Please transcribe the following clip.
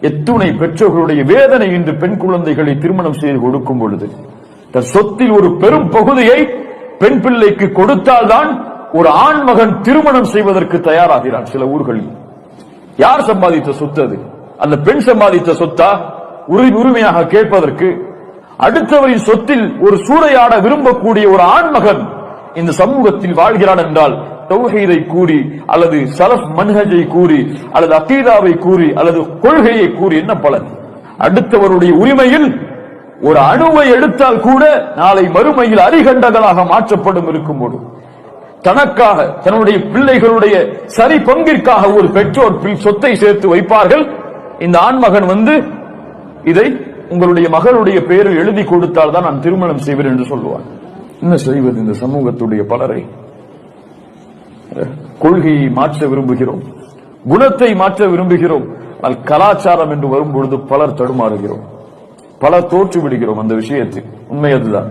எத்துணை பெற்றோர்களுடைய வேதனை இன்று பெண் குழந்தைகளை திருமணம் செய்து கொடுக்கும் பொழுது. தன் சொத்தில் ஒரு பெரும் பகுதியை பெண் பிள்ளைக்கு கொடுத்தால்தான் ஒரு ஆண் மகன் திருமணம் செய்வதற்கு தயாராகிறான் சில ஊர்களில். யார் சம்பாதித்த சொத்து அது? அந்த பெண் சம்பாதித்த சொத்தா? உரி உரிமையாக கேட்பதற்கு. அடுத்தவரின் சொத்தில் ஒரு சூறையாட விரும்பக்கூடிய ஒரு ஆண் மகன் இந்த சமூகத்தில் வாழ்கிறான் என்றால் தௌஹீதை கூறி அல்லது சலஃப் மன்ஹஜை கூறி அல்லது அகீதாவை கூறி அல்லது கொள்கையை கூறி என்ன பலன்? அடுத்தவருடைய உரிமையில் ஒரு அணுவை எடுத்தால் கூட நாளை மறுமையில் அரிகண்டகளாக மாற்றப்படும் இருக்கும்போது தனக்காக தன்னுடைய பிள்ளைகளுடைய சரி பங்கிற்காக ஒரு பெற்றோர் சொத்தை சேர்த்து வைப்பார்கள். இந்த ஆண்மகன் வந்து இதை உங்களுடைய மகளுடைய பெயரில் எழுதி கொடுத்தால் தான் நான் திருமணம் செய்வேன் என்று சொல்லுவார் என்ன செய்வது இந்த சமூகத்துடைய பலரை? கொள்கையை மாற்ற விரும்புகிறோம். குணத்தை மாற்ற விரும்புகிறோம். ஆனால் கலாச்சாரம் என்று வரும்பொழுது பலர் தடுமாறுகிறோம். பலர் தோற்று விடுகிறோம் அந்த விஷயத்தில். உண்மை அதுதான்.